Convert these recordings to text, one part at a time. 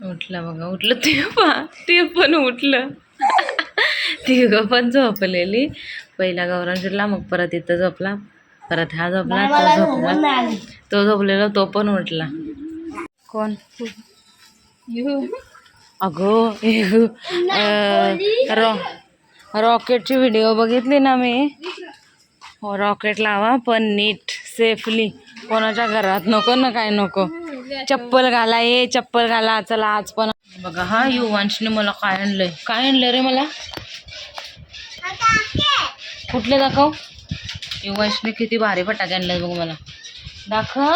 उठला बघा उठलं. ते पा ते पण उठलं. तिघं पण झोपलेली. पहिला गौरांश उठला मग परत इथं झोपला. परत हा झोपला तो झोपला. तो झोपलेला तो पण उठला. कोण? अगो रॉ रॉकेटची व्हिडिओ बघितली ना मी? हो रॉकेट लावा पण नीट सेफली कोणाच्या घरात नको ना काय नको. चप्पल घाला ये चप्पल घाला चला आज पण. बघा हा युवांशने मला काय आणलंय? काय आणलं रे मला? कुठले दाखव? युवांशने किती भारी फटाके आणले बघ मला. दाखव.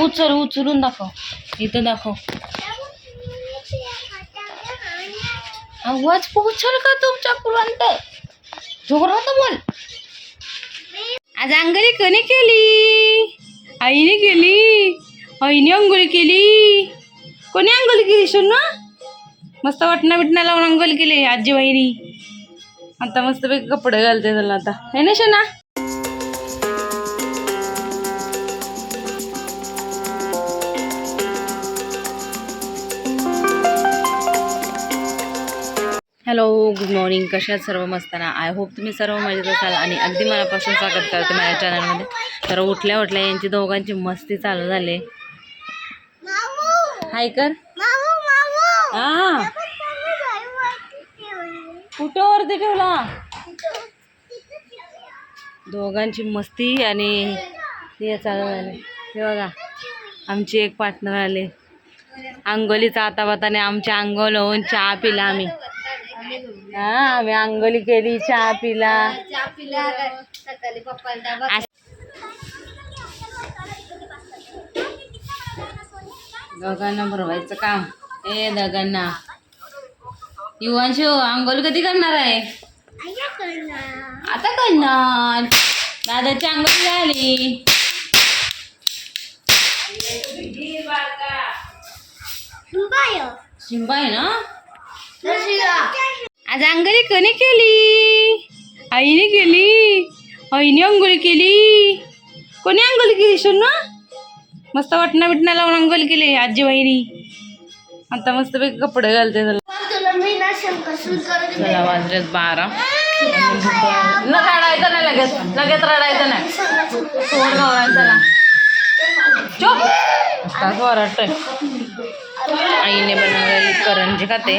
उचल उचलून दाखव. इथं दाखव. आवाज पोहोचल का तुमच्या कुलांत जोरात बोल. आज अंघोळी कोणी केली? आईने केली. आईने अंघोळी केली. कोणी अंघोळी केली ना मस्त वाटणा बिटणा लावून अंघोळी केली आजी बाईनी आता मस्तपैकी कपडे घालते त्याला आता. है ना शना हॅलो गुड मॉर्निंग कशा सर्व मस्ताना आय होप तुम्ही सर्व मजेत असाल आणि अगदी मनापासून स्वागत करते माझ्या चॅनलमध्ये तर उठल्या उठल्या यांची दोघांची मस्ती चालू झाली. हाय कर. हा. कुठं वरती ठेवला? दोघांची मस्ती आणि हे चालू झाले. हे बघा आमची एक पार्टनर आले. अंगोलीचा आता बताने आमच्या अंघोळ होऊन चहा पिला आम्ही. हा आम्ही अंघोली केली चहा पिला अस- दोघांना भरवायचं काम ए दोघांना युवांशो अंघोल कधी करणार आहे आता करणार दादाची अंघोळ झाली शिंबा आहे ना आज अंघोळी कोणी केली? आईने केली. आईने अंघोळी केली. कोणी अंघोळी केली शोना मस्त वाटणा बिटणा लावून अंघोळी केली आजी बाईनी आता मस्त पैकी कपडे घालते चला वाजलेत बारा. न रडायचं नाही लगेच. लगेच रडायचं नाही. सोड गवरायचं ना चुप. तास वरटतोय आईने बनवलेली करंजी खाते.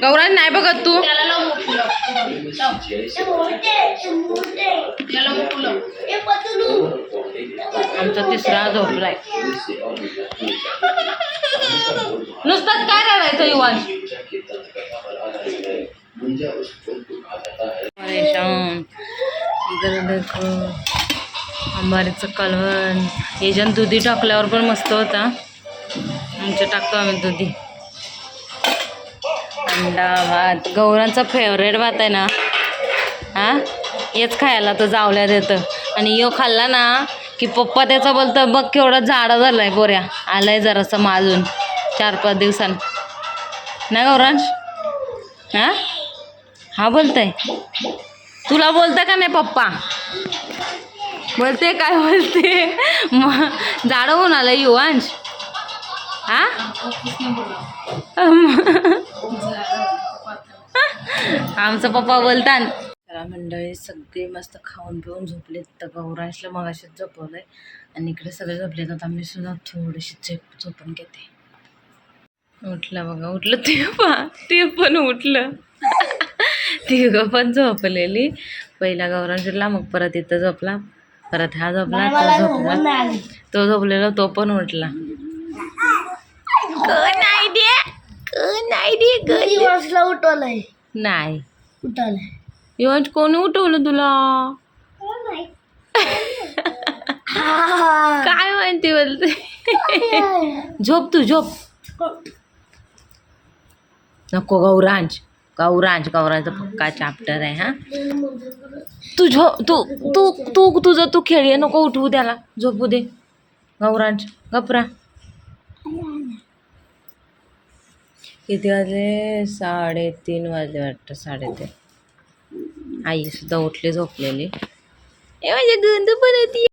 गौराज नाही बघत तू. आमचा तिसरा झोपलाय. नुसतं काय रडायचं युवान अंबारीचं कालवण. याच्यात दुधी टाकल्यावर पण मस्त होता. आमच्या टाकतो आम्ही दुधी. अंडा भात. गौरांचा फेवरेट भात आहे ना. हा? हेच खायला तो जावल्या देतं. आणि यो खाल्ला ना की पप्पा त्याचा बोलतं बघ केवढा झाडा झालाय बोऱ्या आहे जरासं माजून. चार पाच दिवसांनी. ना गौरांश? हा? हा बोलतंय. तुला बोलतं का नाही पप्पा? बोलते काय बोलते मग जाडं होऊन आलं युवांश हा आमचा पप्पा बोलतात तर मंडळी सगळे मस्त खाऊन पिऊन झोपलेत. तर गौरांशला मग असेच झोपवलंय. आणि इकडे सगळे झोपलेत. आता मी सुद्धा थोडीशी झोप झोपून घेते. उठला बघा उठलं. ते पा ते पण उठलं. तिघं पण झोपलेली. पहिला गौरांश उठला मग परत इथं झोपला. परत हा झोपला तो झोपला. तो झोपलेला तो पण उठला. कोण नाही दे कोण उठवलंय नाही उठवलंय युवांश कोणी उठवलं तुला? काय म्हणते बोलते झोप तू झोप. नको गौरांश. गौरांच गौरांचा पक्का चॅप्टर आहे हा? तू झो तू तू तू तुझं तू खेळ नको उठवू त्याला. झोपू दे. गौरांच गपरा किती वाजले? साडेतीन वाजले वाटतं साडेतीन. आई सुद्धा उठली झोपलेली. ए म्हणजे गंध पण येते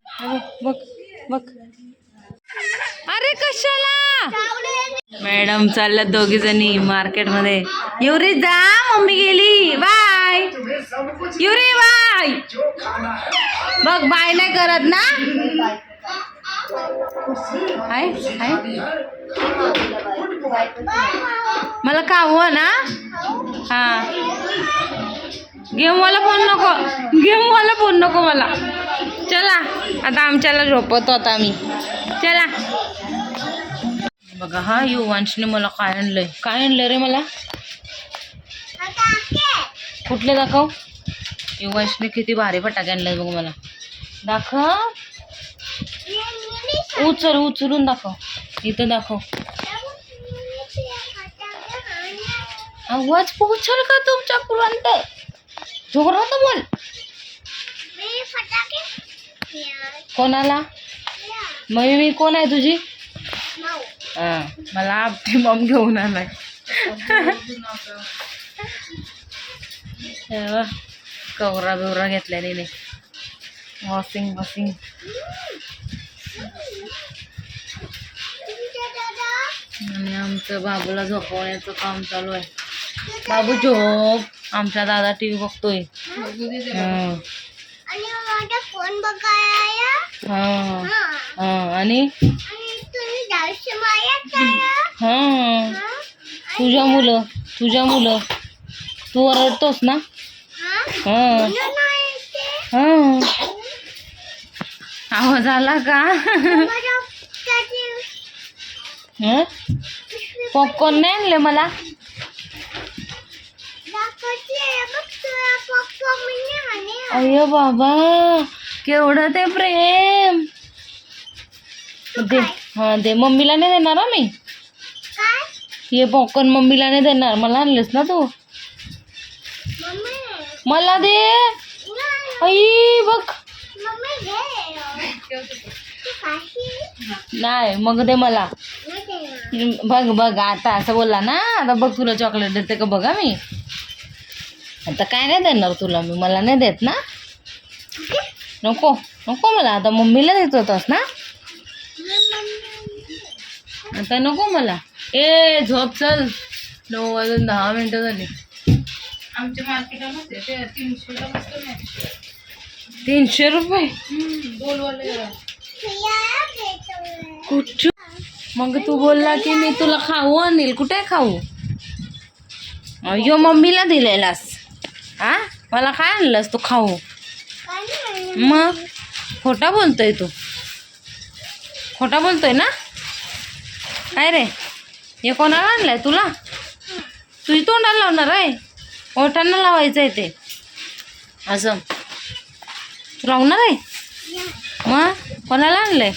बघ बघ. अरे कशाला? मॅडम चालल्या दोघी जणी मार्केटमध्ये. रे जा मम्मी गेली. बाय. युरी बाय. बघ बाय नाही करत ना? हाय हाय मला कावं ना? हा. गेम वाला फोन नको. गेम वाला फोन नको मला. चला आता आमच्याला झोपवतो आता आम्ही. चला. बघा हा युवांशने मला काय आणलंय? काय आणलं रे मला? कुठले दाखव? युवांशने किती भारी फटाके आणले बघ मला. दाखव. उचल उचलून दाखव. इथं दाखव. आवाज पोहोचल का तुमच्या पर्यंत जोरात बोल. कोणाला? मग मी कोण आहे तुझी? हा मला आपटी मम घेऊन आलाय. कवरा बिवरा घेतल्याने वॉशिंग वॉशिंग आणि आमचं बाबूला झोपवण्याचं काम चालू आहे. बाबू झोप आमचा दादा टी व्ही बघतोय हं. आणि हं. हा. हं. हं. हा? तुझ्या मुलं तुझ्या मुलं तू ओरडतोस ना हा? हं. हं. आवाज आला का हं? पॉपकॉर्न नाही आणले मला अय्यो बाबा केवढं ते प्रेम. दे हा दे. मम्मीला नाही देणार हा मी? हे पॉपकॉर्न मम्मीला नाही देणार. मला आणलेस ना तू? मला दे. आई बघ. नाही मग दे मला. बघ बघ. आता असं बोलला ना आता बघ तुला चॉकलेट देते का बघा मी. आता काय नाही देणार तुला मी? मला नाही देत ना? नको नको मला. आता मम्मीला देत होतास ना? आता नको मला. ए झोप चल. नऊ वाजून दहा मिनिटं झाली. आमच्या मार्केटामध्ये तीनशे रुपये. कुठ? मग तू बोलला की मी तुला खाऊ आणील. कुठे खाऊ? अय्यो मम्मीला दिलेलास. हा मला काय आणलंस तू खाऊ. मग? खोटा बोलतोय तू. खोटा बोलतोय ना? काय रे? हे कोणाला आणलंय तुला? तुझी तोंडाला लावणार आहे ओठांना लावायचं आहे ते. असं. तू लावणार आहे मग? कोणाला आणलंय?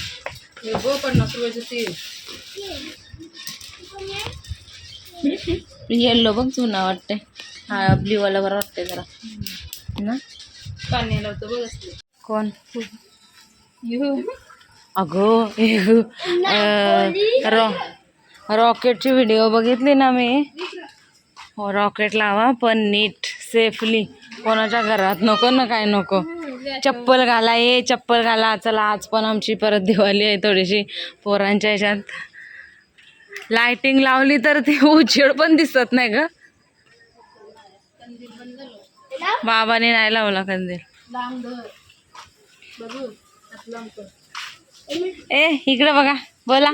येल्लो बघ जुना वाटते हा ब्ल्यूवाला बरं वाटते जरा. ना? पाणी लावतो बघ असले कोण? अगं रॉ रॉकेटची व्हिडिओ बघितली ना मी? हो रॉकेट लावा पण नीट सेफली कोणाच्या घरात नको ना काय नको. चप्पल घाला ये चप्पल घाला. चला आज पण आमची परत दिवाळी आहे थोडीशी पोरांच्या ह्याच्यात. लाइटिंग लावली तर ती उजेड पण दिसत नाही ग. बाबाने नाही लावला कंदील. ए इकडे बघा बोला.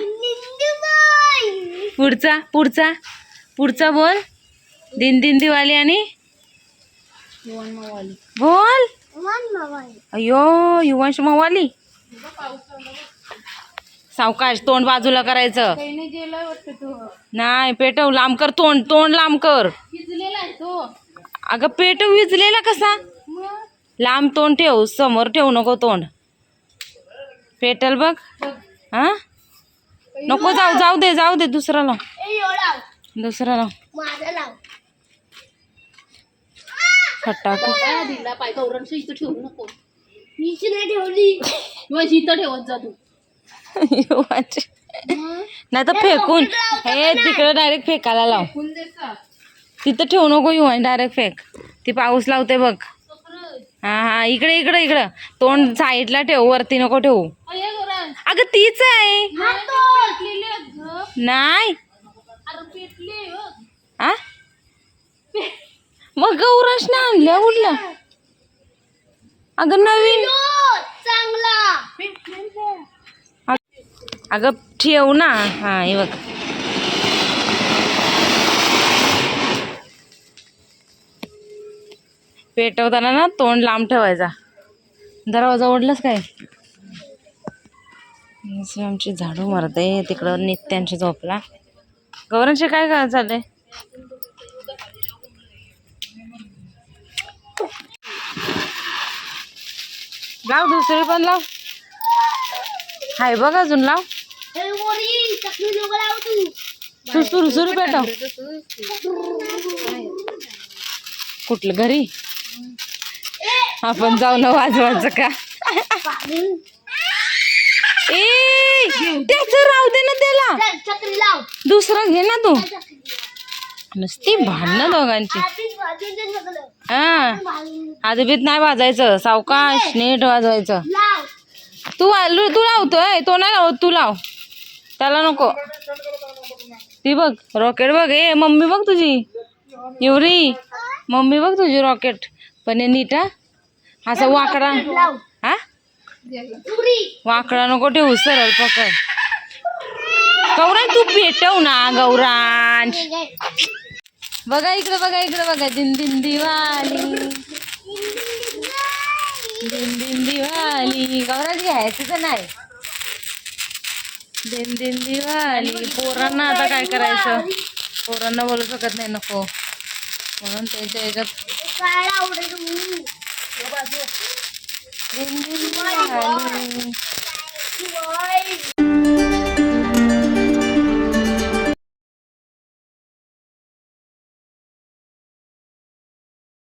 पुढचा पुढचा पुढचा बोल. दिन दिन दिवाळी आणि बोल. अयो युवांश मवाली सावकाश तोंड बाजूला करायचं. नाही पेटव लांब कर तोंड तोंड लांब कर. तो. अगं पेटव विजलेला कसा? लांब तोंड ठेव समोर ठेवू नको तोंड. पेटल बघ. हा? नको जाऊ जाऊ दे जाऊ दे दुसरा लाव. दुसरा लाव. दिला पाय गौरांशी इथं ठेवू नको. मीच नाही ठेवली. किंवा इथं ठेवत जा तू. नाही तर फेकून. हे तिकडे डायरेक्ट फेकायला लाव. तिथं ठेवू नको युवा डायरेक्ट फेक. ती पाऊस लावते बघ. हा हा इकडे इकडे इकडं. तोंड साईडला ठेव वरती नको ठेवू. गौरांश अगं तीच आहे. नाही हो. मग गौराशने आणल्या उडल्या. अगं नवीन. चांगला. अगं ठेव ना. हा हे बघ. पेटवताना ना तोंड लांब ठेवायचा. दरवाजा ओढलाच काय? आमची झाडू मारते तिकडं नित्यांशी झोपला. गौरांशी काय काय चाललंय? लाव दुसरी पण लाव. हाय बघ अजून लाव. तू. सुरू सुरू पेटव कुठलं घरी? आपण जाऊ ना वाजवायचं का? ए त्याच राहू दे ना त्याला. दुसरं घे ना तू. नुसती भांडणं दोघांची. हा. आजबीत नाही वाजायचं. सावकाश नीट वाजवायचं. तू तू लावतोय. तो नाही लावत तू लाव. त्याला नको. ती बघ रॉकेट बघ. ए मम्मी बघ तुझी. युरी मम्मी बघ तुझी रॉकेट. पण हे नीट हा? असा वाकडा. हा? वाकडा नको ठेवू सरळ पकड. गौरांश तू पेटव ना गौरांश. बघा इकडे बघा इकडे बघा. दिन दिन दिवाली दिन दिन दिवाली गौरांश घ्यायचं का नाही? दिन दिन दिवाली पोरांना आता काय करायचं? पोरांना बोलू शकत नाही नको. म्हणून त्यांच्या ह्याच्यात काय आवडेल तू? दिन दिन दिवाली दिवाळी.